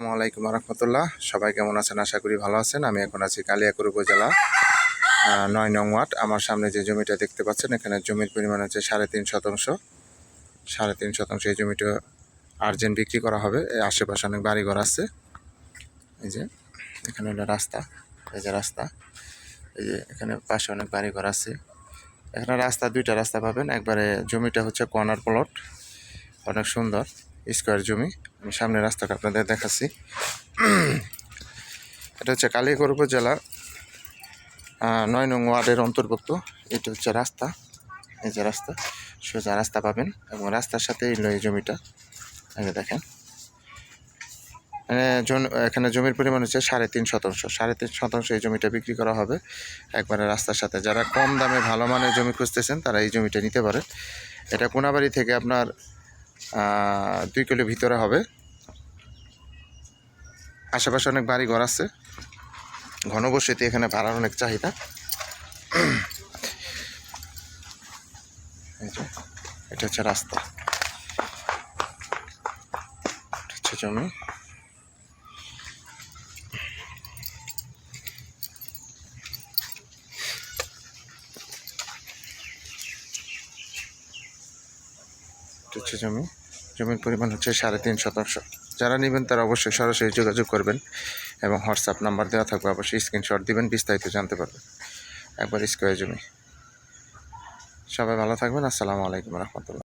আসসালামু আলাইকুম রহমতুল্লাহ সবাই কেমন আছেন? আশা করি ভালো আছেন। আমি এখন আছি কালিয়াকুর উপজেলা নয় নং ওয়ার্ড। আমার সামনে যে জমিটা দেখতে পাচ্ছেন, এখানে জমির পরিমাণ হচ্ছে সাড়ে তিন শতাংশ। সাড়ে তিন শতাংশ এই জমিটা আর্জেন্ট বিক্রি করা হবে। এই আশেপাশে অনেক বাড়িঘর আছে। এই যে এখানে হলো রাস্তা, এই যে রাস্তা, এই যে এখানে পাশে অনেক বাড়িঘর আছে। এখানে রাস্তা, দুইটা রাস্তা পাবেন। একবারে জমিটা হচ্ছে কর্নার প্লট। অনেক সুন্দর। স্কোয়ার জমি। আমি সামনে রাস্তাটা আপনাদের দেখাচ্ছি। এটা হচ্ছে কালিয়াকৈর উপজেলা নয় নং ওয়ার্ডের অন্তর্ভুক্ত। এটা হচ্ছে রাস্তা। এই যে রাস্তা, সোজা রাস্তা পাবেন এবং রাস্তার সাথে এই জমিটা। যে দেখেন। এখানে জমির পরিমাণ হচ্ছে সাড়ে তিন শতাংশ। সাড়ে তিন শতাংশ এই জমিটা বিক্রি করা হবে। একবারে রাস্তার সাথে। যারা কম দামে ভালো মানের জমি খুঁজতেছেন, তারা এই জমিটা নিতে পারে এটা কোনাবাড়ি থেকে আপনার দুই কিলো ভিতরে হবে। আশেপাশে অনেক বাড়ি ঘর আছে। ঘনবসতি এখানে ভাড়ার অনেক চাহিদা। এটা হচ্ছে রাস্তা। জমি। হচ্ছে জমি। জমির পরিমাণ হচ্ছে সাড়ে তিন শতাংশ। যারা নেবেন তারা অবশ্যই সরাসরি যোগাযোগ করবেন এবং হোয়াটসঅ্যাপ নাম্বার দেওয়া থাকবে। অবশ্যই স্ক্রিনশট দিবেন, বিস্তারিত জানতে পারবেন। একবার স্কোয়ার জমি। সবাই ভালো থাকবেন। আসসালামু আলাইকুম রহমতুল্লাহ।